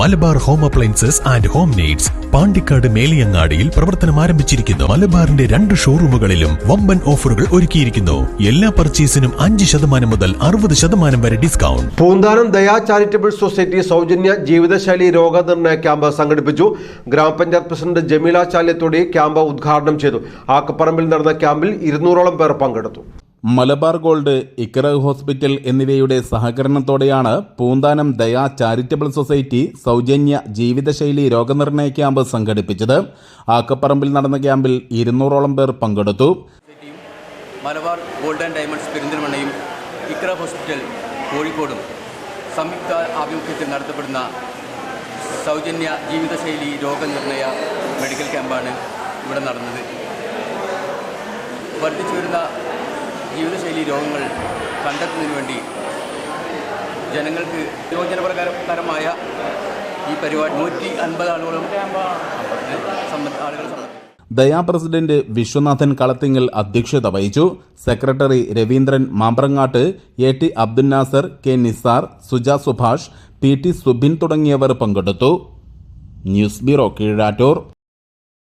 Malabar home appliances and home needs Pandikkad മേലിയങ്ങാടിയിൽ പ്രവർത്തനം ആരംഭിച്ചിരിക്കുന്നു. മലബാറിന്റെ രണ്ട് ഷോറൂമുകളിലും വമ്പൻ ഓഫറുകൾ ഒരുക്കിയിരിക്കുന്നു. എല്ലാ പർച്ചേസിനും അഞ്ച് ശതമാനം മുതൽ അറുപത് ശതമാനം വരെ discount. Poonthanam Daya charitable society സൗജന്യ ജീവിതശൈലി രോഗനിർണയ ക്യാമ്പ് സംഘടിപ്പിച്ചു. ഗ്രാമപഞ്ചായത്ത് പ്രസിഡന്റ് ജമീല ചാലിയത്തോടെ ക്യാമ്പ് ഉദ്ഘാടനം ചെയ്തു. ആക്കപ്പറമ്പിൽ നടന്ന ക്യാമ്പിൽ ഇരുന്നൂറോളം പേർ പങ്കെടുത്തു. മലബാർ ഗോൾഡ് ഇക്കറ ഹോസ്പിറ്റൽ എന്നിവയുടെ സഹകരണത്തോടെയാണ് പൂന്താനം ദയാ ചാരിറ്റബിൾ സൊസൈറ്റി സൗജന്യ ജീവിതശൈലി രോഗനിർണയ ക്യാമ്പ് സംഘടിപ്പിച്ചത്. ആക്കപ്പറമ്പിൽ നടന്ന ക്യാമ്പിൽ ഇരുന്നൂറോളം പേർ പങ്കെടുത്തു. മലബാർ ഗോൾഡ് ആൻഡ് ഡയമണ്ട്സ് പെരിന്തൽമണ്ണയും ഇക്കറ ഹോസ്പിറ്റൽ കോഴിക്കോടും സംയുക്ത ആഭിമുഖ്യത്തിൽ നടത്തപ്പെടുന്ന സൗജന്യ ജീവിതശൈലി രോഗനിർണയ മെഡിക്കൽ ക്യാമ്പാണ് ഇവിടെ നടന്നത്. വർദ്ധിച്ചു വരുന്ന ജീവിതശൈലി രോഗങ്ങൾ കണ്ടെത്തുന്നതിന് വേണ്ടി ജനങ്ങൾക്ക് യോജനപ്രകാരമായ ഈ പരിപാടി നൂറ്റി അൻപത് ആളുകളും ആളുകൾ ദയാ പ്രസിഡന്റ് വിശ്വനാഥൻ കളത്തിങ്ങൽ അധ്യക്ഷത വഹിച്ചു. Secretary Raveendran മാമ്പ്രങ്ങാട്ട് A T Abdul Nasar K Nisar Suja Subhash P T Subin തുടങ്ങിയവർ പങ്കെടുത്തു. News bureau Keezhattur.